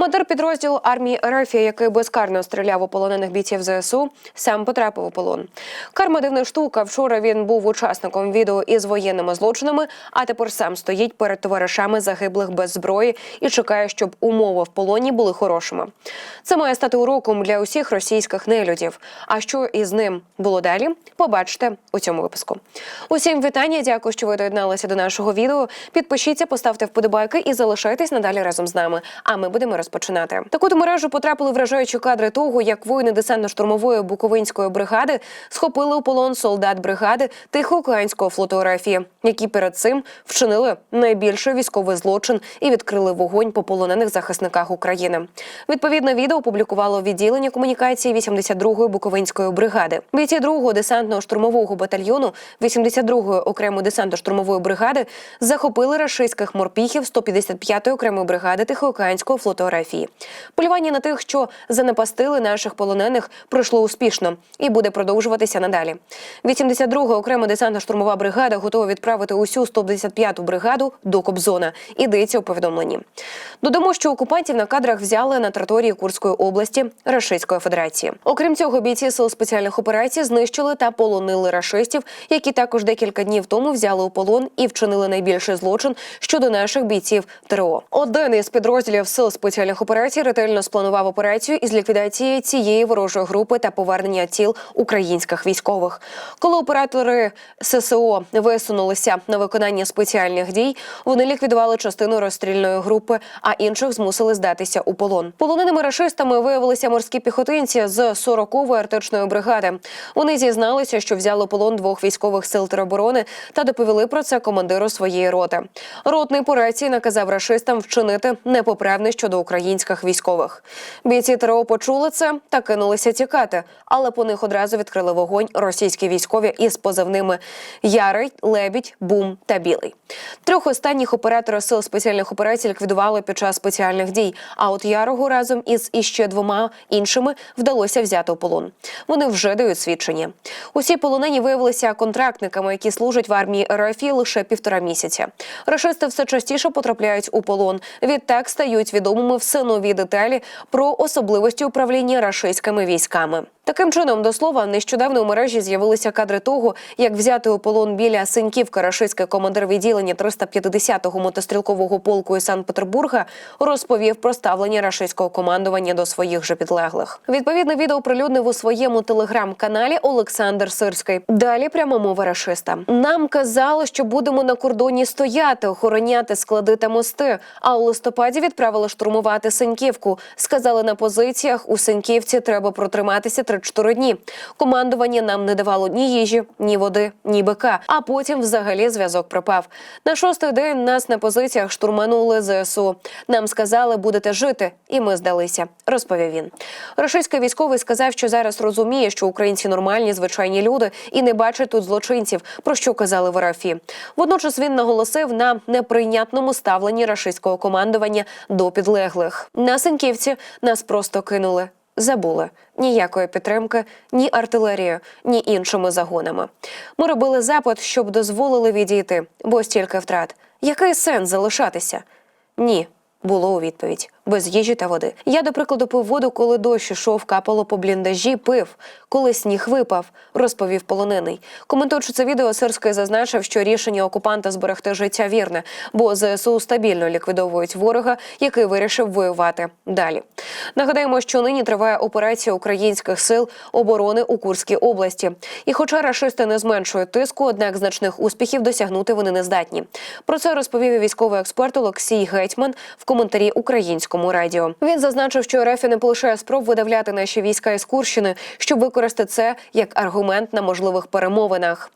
Командир підрозділу армії РФ, який безкарно стріляв у полонених бійців ЗСУ, сам потрапив у полон. Карма дивна штука. Вчора він був учасником відео із воєнними злочинами, а тепер сам стоїть перед товаришами загиблих без зброї і чекає, щоб умови в полоні були хорошими. Це має стати уроком для усіх російських нелюдів. А що із ним було далі? Побачите у цьому випуску. Усім вітання. Дякую, що ви доєдналися до нашого відео. Підпишіться, поставте вподобайки і залишайтесь надалі разом з нами. А ми будемо розпочинати. Таку до мережу потрапили вражаючі кадри того, як воїни десантно-штурмової буковинської бригади схопили у полон солдат бригади Тихоокеанського флоту РФ, які перед цим вчинили найбільший військовий злочин і відкрили вогонь по полонених захисниках України. Відповідне відео опублікувало відділення комунікації 82-ї буковинської бригади. Бійці 2-го десантно-штурмового батальйону 82-ї окремої десантно-штурмової бригади захопили рашистських морпіхів 155-ї окремої бригади Тихоокеанського флоту РФ. Полювання на тих, що занепастили наших полонених, пройшло успішно і буде продовжуватися надалі. 82-га окрема десантно-штурмова бригада готова відправити усю 155-ту бригаду до Кобзона. Ідеться у повідомленні. Додамо, що окупантів на кадрах взяли на території Курської області Рашистської Федерації. Окрім цього, бійці сил спеціальних операцій знищили та полонили рашистів, які також декілька днів тому взяли у полон і вчинили найбільший злочин щодо наших бійців ТРО. Один із підрозділів сил спеціальних операцій ретельно спланував операцію із ліквідації цієї ворожої групи та повернення тіл українських військових. Коли оператори ССО висунулися на виконання спеціальних дій, вони ліквідували частину розстрільної групи, а інших змусили здатися у полон. Полоненими рашистами виявилися морські піхотинці з 40-ї артичної бригади. Вони зізналися, що взяли полон двох військових сил тероборони та доповіли про це командиру своєї роти. Ротний по рації наказав рашистам вчинити непоправне щодо українських військових. Бійці ТРО почули це та кинулися тікати, але по них одразу відкрили вогонь російські військові із позивними Ярий, Лебідь, Бум та Білий. Трьох останніх оператора сил спеціальних операцій ліквідували під час спеціальних дій. А от Ярого разом із іще двома іншими вдалося взяти у полон. Вони вже дають свідчення. Усі полонені виявилися контрактниками, які служать в армії РФ лише півтора місяця. Рашисти все частіше потрапляють у полон. Відтак стають відомими все нові деталі про особливості управління рашистськими військами. Таким чином, до слова, нещодавно у мережі з'явилися кадри того, як взяти у полон біля Синьківка рашистський командир відділення 350-го мотострілкового полку із Санкт-Петербурга розповів про ставлення рашистського командування до своїх же підлеглих. Відповідне відео оприлюднив у своєму телеграм-каналі Олександр Сирський. Далі пряма мова рашиста. Нам казали, що будемо на кордоні стояти, охороняти склади та мости. А у листопаді відправили штурмувати Синьківку. Сказали на позиціях у Синьківці треба протриматися 3-4 дні. Командування нам не давало ні їжі, ні води, ні бика. А потім взагалі зв'язок пропав. На шостий день нас на позиціях штурманули ЗСУ. Нам сказали, будете жити, і ми здалися. Розповів він. Російський військовий сказав, що зараз розуміє, що українці нормальні, звичайні люди і не бачать тут злочинців, про що казали в РФ. Водночас він наголосив на неприйнятному ставленні рашистського командування до підлеглих. На Сенківці нас просто кинули. Забули ніякої підтримки, ні артилерією, ні іншими загонами. Ми робили запит, щоб дозволили відійти, бо стільки втрат. Який сенс залишатися? Ні, було у відповідь. Без їжі та води. Я, до прикладу, пив воду, коли дощ ішов, капало по бліндажі, пив, коли сніг випав, розповів полонений. Коментуючи це відео, Сирський зазначив, що рішення окупанта зберегти життя вірне, бо ЗСУ стабільно ліквідовують ворога, який вирішив воювати далі. Нагадаємо, що нині триває операція українських сил оборони у Курській області. І, хоча рашисти не зменшують тиску, однак значних успіхів досягнути вони не здатні. Про це розповів військовий експерт Олексій Гетьман в коментарі українському радіо. Він зазначив, що РФ не полишає спроб видавляти наші війська із Курщини, щоб використати це як аргумент на можливих перемовинах.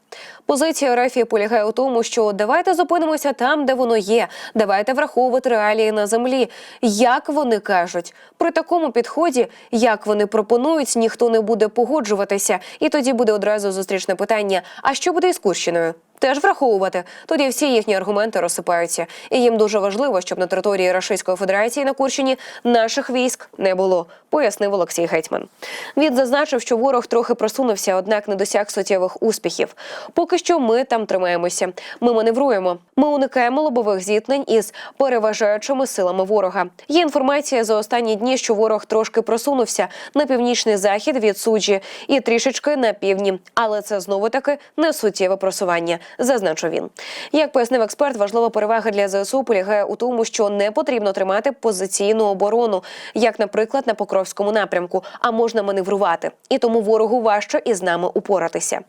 Позиція РФ полягає у тому, що давайте зупинимося там, де воно є. Давайте враховувати реалії на землі. Як вони кажуть, при такому підході, як вони пропонують, ніхто не буде погоджуватися, і тоді буде одразу зустрічне питання: а що буде із Курщиною? Теж враховувати. Тоді всі їхні аргументи розсипаються, і їм дуже важливо, щоб на території Російської Федерації на Курщині наших військ не було, пояснив Олексій Гетьман. Він зазначив, що ворог трохи просунувся, однак не досяг суттєвих успіхів. Поки що ми там тримаємося. Ми маневруємо. Ми уникаємо лобових зіткнень із переважаючими силами ворога. Є інформація за останні дні, що ворог трошки просунувся на північний захід від суджі і трішечки на півдні, але це знову таки не суттєве просування, зазначив він. Як пояснив експерт, важлива перевага для ЗСУ полягає у тому, що не потрібно тримати позиційну оборону, як, наприклад, на Покровському напрямку, а можна маневрувати. І тому ворогу важче із нами упоратися.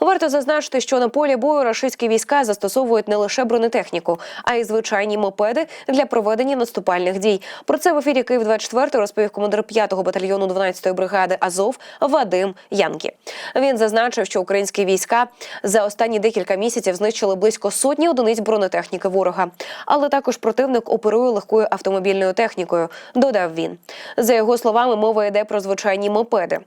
Варто зазначити, що на полі бою рашистські війська застосовують не лише бронетехніку, а й звичайні мопеди для проведення наступальних дій. Про це в ефірі Київ 24 розповів командир 5-го батальйону 12-ї бригади Азов Вадим Янкі. Він зазначив, що українські війська за останні декілька місяців знищили близько сотні одиниць бронетехніки ворога. Але також противник оперує легкою автомобільною технікою. Додав він. За його словами, мова йде про звичайні мопеди.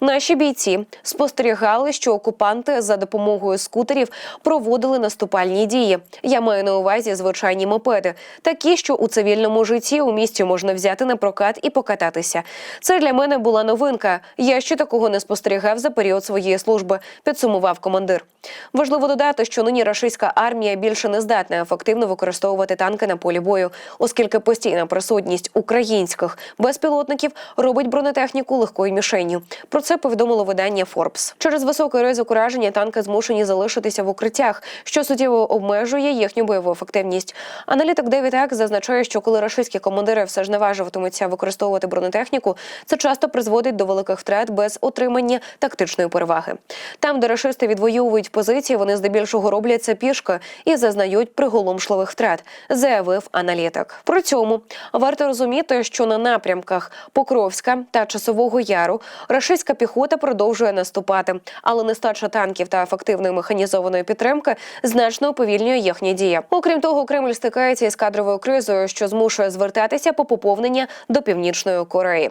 Наші бійці спостерігали, що окупанти за допомогою скутерів проводили наступальні дії. Я маю на увазі звичайні мопеди, такі, що у цивільному житті у місті можна взяти на прокат і покататися. Це для мене була новинка. Я ще такого не спостерігав за період своєї служби. Підсумував командир. Важливо додати, що нині рашистська армія більше не здатна ефективно використовувати танки на полі бою, оскільки постійна присутність українських безпілотників робить бронетехніку легкою мішенню. Про це повідомило видання Forbes. Через високий ризик ураження танки змушені залишитися в укриттях, що суттєво обмежує їхню бойову ефективність. Аналітик Девід Ек зазначає, що коли рашистські командири все ж наважуватимуться використовувати бронетехніку, це часто призводить до великих втрат без отримання тактичної переваги. Там, де рашисти відвоюють позиції, вони здебільшого роблять це пішки і зазнають приголомшливих втрат, заявив аналітик. При цьому варто розуміти, що на напрямках Покровська та Часового Яру рашистська піхота продовжує наступати, але нестача танків та ефективної механізованої підтримки значно уповільнює їхні дії. Окрім того, Кремль стикається із кадровою кризою, що змушує звертатися по поповнення до північної Кореї.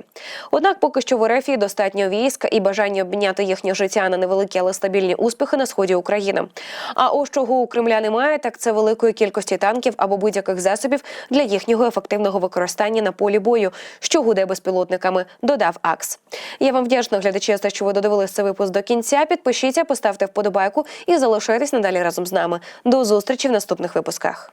Однак, поки що в РФ достатньо військ і бажання обміняти їхнє життя на невеликі, але стабільні успіхи на сході України. А ось чого у Кремля немає, так це великої кількості танків або будь-яких засобів для їхнього ефективного використання на полі бою, що гуде безпілотниками. Додав АКС. Я вам вдячна, глядачі, за що ви додивились цей випуск до кінця. Підпишіться, поставте вподобайку і залишайтесь надалі разом з нами. До зустрічі в наступних випусках.